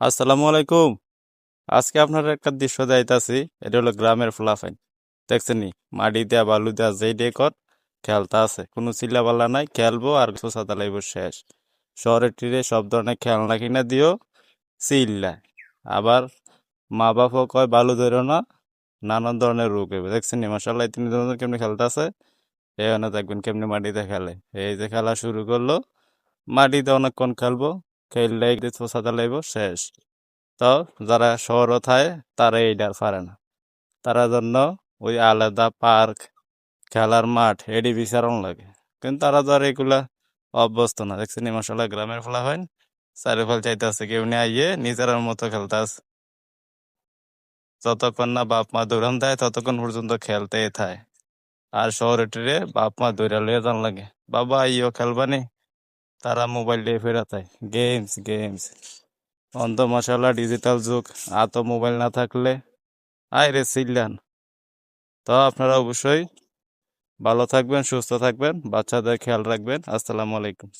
আসসালামু আলাইকুম। আজকে আপনার একটা দৃশ্য যাইতাছি এটা হলো গ্রামের ফলাফাইন। দেখছেন মাটি দেয়া, বালু দেয়া, যেই ডে কর খেলতা আছে। কোনো চিল্লাপাল্লা নাই, খেলব আর সোসা লাইব শেষ। শহরের টিরে সব ধরনের খেলনা কিনা দিও, চিল্লা। আবার মা বাপও কয়, বালু ধরো না, নানান ধরনের রোগ হবে দেখছেন নি? মাসাল্লাহ তিন ধরনের কেমনি খেলতে আছে? এখানে দেখবেন কেমনি মাটিতে খেলে? এই যে খেলা শুরু করল মাটিতে অনেকক্ষণ খেলব খেললে সোসা লাইব শেষ। তো যারা শহর থায় তারা এইটা পারে না। তারা জন্য ওই আলাদা পার্ক, খেলার মাঠ, এডি বিচারণ লাগে। কিন্তু তারা তো আর এগুলা অভ্যস্ত না। দেখছেন মশলা গ্রামের ফলা হয় চারি ফল চাইতেছে, কেউ নিয়ে আইয়ে নিজের মতো খেলতেছে। যতক্ষণ না বাপ মা দৌড়ান দেয়, ততক্ষণ পর্যন্ত খেলতে থায় আর শহরে বাপ মা দৌড়া লইয়া লাগে। বাবা আইও খেলবানি। তারা মোবাইল দিয়ে ফেরাতায় গেমস গেমস অন্ধ মশালা ডিজিটাল যুগ। আত মোবাইল না থাকলে? আয় রে সিল্লান তো আপনারা অবশ্যই ভালো থাকবেন, সুস্থ থাকবেন, বাচ্চাদের খেয়াল রাখবেন। আসসালামু আলাইকুম।